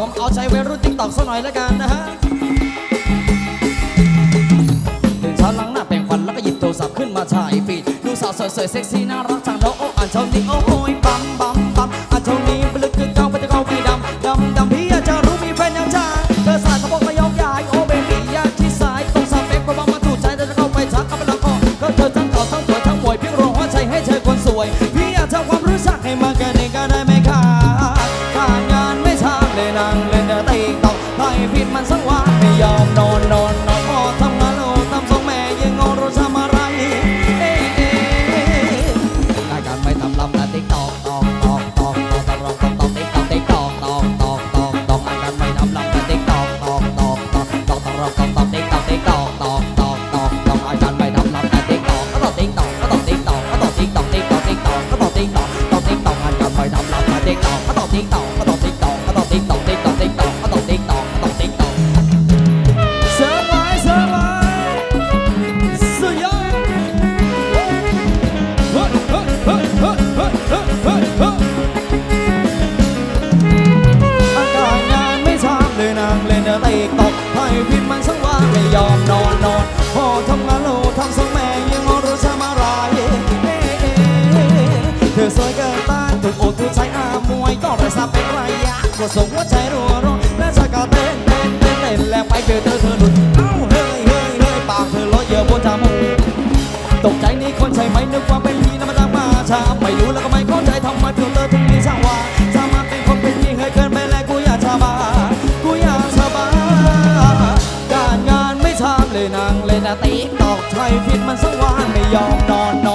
ผมเอาใจเวัยรุ่นติ๊กตอกสักหน่อยแล้วกันนะฮะตื่นเช้าล้างหน้าแปรงฟันแล้วก็หยิบโทรศัพท์ขึ้นมาถ่ายฟีดดูสาวสวยเซ็กซี่น่ารักจังแล้วโอ้อันเจ้านี้โอ้โหปั๊มปั๊มปั๊มอันเจ้านี้ เธอเลยพรุ่งนี้ช่าวาถ้ามาเป็นคนเป็นที่เคยเกินไปแล้กูอยากสบายกูอยากสบายการงานไม่ทำเลยนางเลยนติ๊ตอกไทยผิดมันสังวานไม่ยอมนอน